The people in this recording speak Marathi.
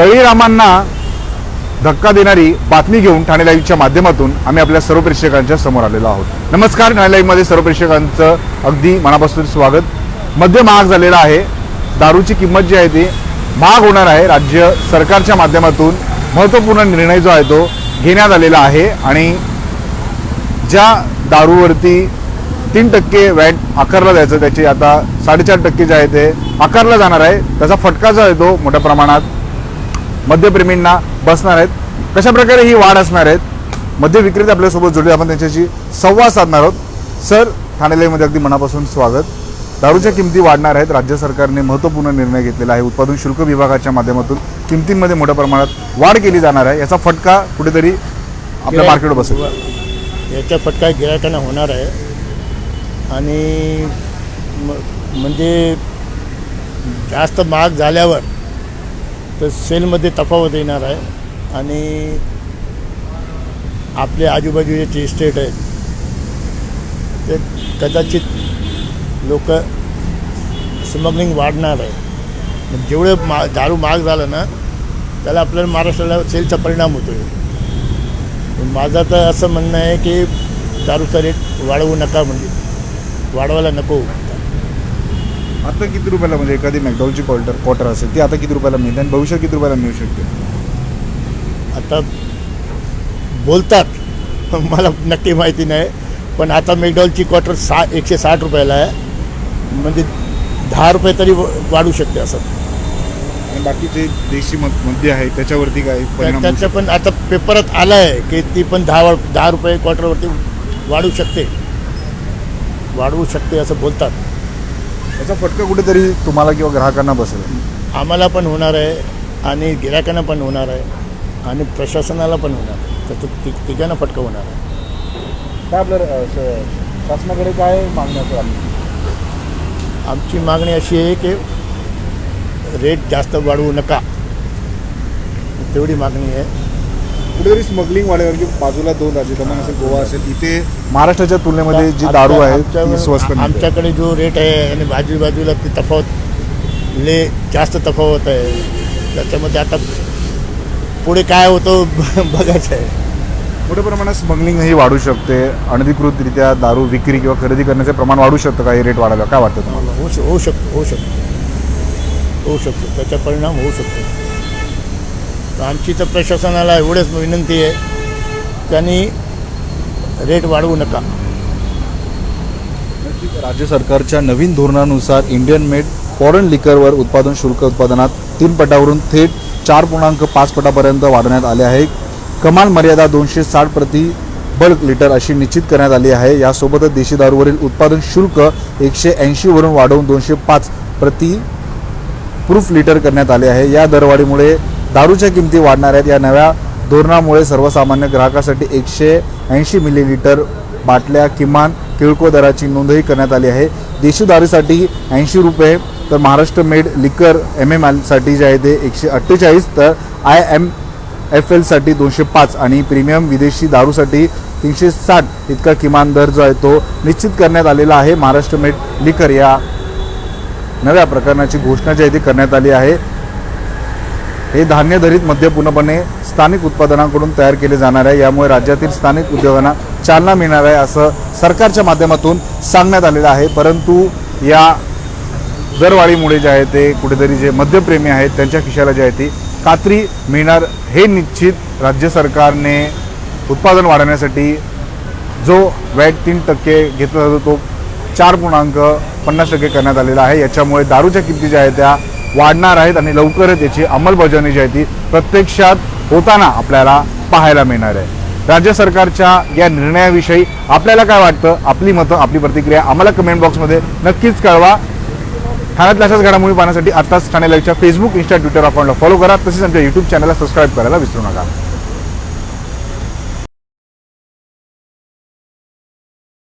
तळीरामांना धक्का देणारी बातमी घेऊन ठाणे लाईव्हच्या माध्यमातून आम्ही आपल्या सर्व प्रेक्षकांच्या समोर आलेलो आहोत. नमस्कार ठाणे लाईव्हमध्ये सर्व प्रेक्षकांचं अगदी मनापासून स्वागत. मध्य महाग झालेला आहे. दारूची किंमत जी आहे ती महाग होणार आहे. राज्य सरकारच्या माध्यमातून महत्त्वपूर्ण निर्णय जो आहे तो घेण्यात आलेला आहे आणि ज्या दारूवरती तीन टक्के वॅट आकारला जायचं त्याची आता साडेचार टक्के जे आहे ते आकारला जाणार आहे. त्याचा फटका जो आहे तो मोठ्या प्रमाणात मद्यप्रेमींना बसणार आहेत. कशा प्रकारे ही वाढ असणार आहेत? मद्य विक्रेते आपल्यासोबत जोडले आपण त्यांच्याशी संवाद साधणार आहोत. सर ठाणे लाईव्हमध्ये अगदी मनापासून स्वागत. दारूच्या किमती वाढणार आहेत. राज्य सरकारने महत्त्वपूर्ण निर्णय घेतलेला आहे. उत्पादन शुल्क विभागाच्या माध्यमातून किमतींमध्ये मोठ्या प्रमाणात वाढ केली जाणार आहे. याचा फटका कुठेतरी आपल्या मार्केटवर बसेल. याचा फटका गिरायकांना होणार आहे. आणि म्हणजे जास्त महाग झाल्यावर तर सेलमध्ये तफावत येणार आहे. आणि आपले आजूबाजूचे जे इस्टेट आहेत ते कदाचित लोक स्मगलिंग वाढणार आहे. जेवढं मा दारू महाग झालं ना त्याला आपल्याला महाराष्ट्राला सेलचा परिणाम होतो आहे माझं तर असं म्हणणं आहे की दारूचा रेट वाढवू नका म्हणजे वाढवायला नको. आता किती रुपयाला म्हणजे एखादी मॅकडॉलची क्वार्टर क्वार्टर असेल ती आता किती रुपयाला मिळते आणि भविष्यात किती रुपयाला मिळू शकते? आता बोलतात मला नक्की माहिती नाही. पण आता मेकडॉलची क्वार्टर सा एकशे साठ रुपयाला आहे. म्हणजे दहा रुपये तरी वाढू शकते असं. आणि बाकीचे देशी मद- मद्य आहे त्याच्यावरती काय परिणाम होऊ त्याचं पण आता पेपरात आलं आहे की ती पण दहा दहा रुपये क्वार्टरवरती वाढू शकते. वाढवू शकते असं बोलतात? याचा फटका कुठेतरी तुम्हाला किंवा ग्राहकांना बसेल. आम्हाला पण होणार आहे आणि गिरायकांना पण होणार आहे आणि प्रशासनाला पण होणार आहे. तर ति तिघांना फटका होणार आहे. काय आपलं शासनाकडे काय मागण्या असेल आमची मागणी अशी आहे की रेट जास्त वाढवू नका. तेवढी मागणी आहे. कुठेतरी स्मगलिंग वाढेल की बाजूला दोन राज्य दमण असेल गोवा असेल इथे महाराष्ट्राच्या तुलनेमध्ये जी दारू आहे ती स्वस्त मिळते. आमच्याकडे जो रेट आहे आणि बाजू बाजूला ती तफावत ले जास्त तफावत आहे त्याच्यामध्ये आता पुढे काय होतं बघायचं आहे मोठ्या प्रमाणात स्मगलिंग ही वाढू शकते अनधिकृतरित्या दारू विक्री किंवा खरेदी करण्याचे प्रमाण वाढू शकतं काही रेट वाढायला काय वाटतं तुम्हाला होऊ श- होऊ शकतो होऊ शकतो होऊ शकतो त्याचा परिणाम होऊ शकतो आमची तर प्रशासनाला एवढंच विनंती आहे त्यांनी रेट वाढवू नका. राज्य सरकारच्या नवीन धोरणानुसार इंडियन मेड फॉरेन लिकरवर उत्पादन शुल्क उत्पादनात तीन पटावरून थेट चार पूर्णांक पाच पटापर्यंत वाढवण्यात आले आहे. कमाल मर्यादा दोनशे साठ प्रति बल्क लिटर अशी निश्चित करण्यात आली आहे. यासोबतच देशी दारूवरील उत्पादन शुल्क एकशे ऐंशीवरून वाढवून दोनशे पाच प्रति प्रूफ लिटर करण्यात आले आहे. या दरवाढीमुळे दारूच्या किमती वाढणार आहेत. या नव्या धोरणामुळे सर्वसामान्य ग्राहकासाठी एकशे ऐंशी मिलीलिटर बाटल्या किमान किरकोळ दराची नोंदही करण्यात आली आहे. देशी दारूसाठी ऐंशी रुपये तर Maharashtra made liquor M M एलसाठी जे आहे ते एकशे अठ्ठेचाळीस तर आय एम एफ एलसाठी दोनशे पाच आणि प्रीमियम विदेशी दारूसाठी तीनशे साठ इतका किमान दर जो आहे तो निश्चित करण्यात आलेला आहे. महाराष्ट्र मेड लिकर या नव्या प्रकरणाची घोषणा जी आहे ती करण्यात आली आहे. हे धान्यधरित मद्य पूर्णपणे स्थानिक उत्पादनांकडून तयार केले जाणार आहे. यामुळे राज्यातील स्थानिक उद्योगांना चालना मिळणार आहे असं सरकारच्या माध्यमातून सांगण्यात आलेलं आहे. परंतु या दरवाढीमुळे जे आहे ते कुठेतरी जे मद्यप्रेमी आहेत त्यांच्या खिशाला जे आहे ती कात्री मिळणार हे निश्चित राज्य सरकारने उत्पादन वाढवण्यासाठी जो वॅट तीन टक्के घेतला जातो तो चार पूर्णांक पन्नास टक्के करण्यात आलेला आहे. याच्यामुळे दारूच्या किमती ज्या आहेत त्या वाढणार आहेत आणि लवकरच याची अंमलबजावणी जी आहे ती प्रत्यक्षात होताना आपल्याला पाहायला मिळणार आहे. राज्य सरकारच्या या निर्णयाविषयी आपल्याला काय वाटतं? आपली मतं आपली प्रतिक्रिया आम्हाला कमेंट बॉक्समध्ये नक्कीच कळवा. ठाण्यातल्या अशाच घडामोडी पाहण्यासाठी आताच ठाणे लाईव्हच्या फेसबुक इन्स्टा ट्विटर अकाउंटला फॉलो करा. तसेच आमच्या युट्यूब चॅनलला सबस्क्राईब करायला विसरू नका.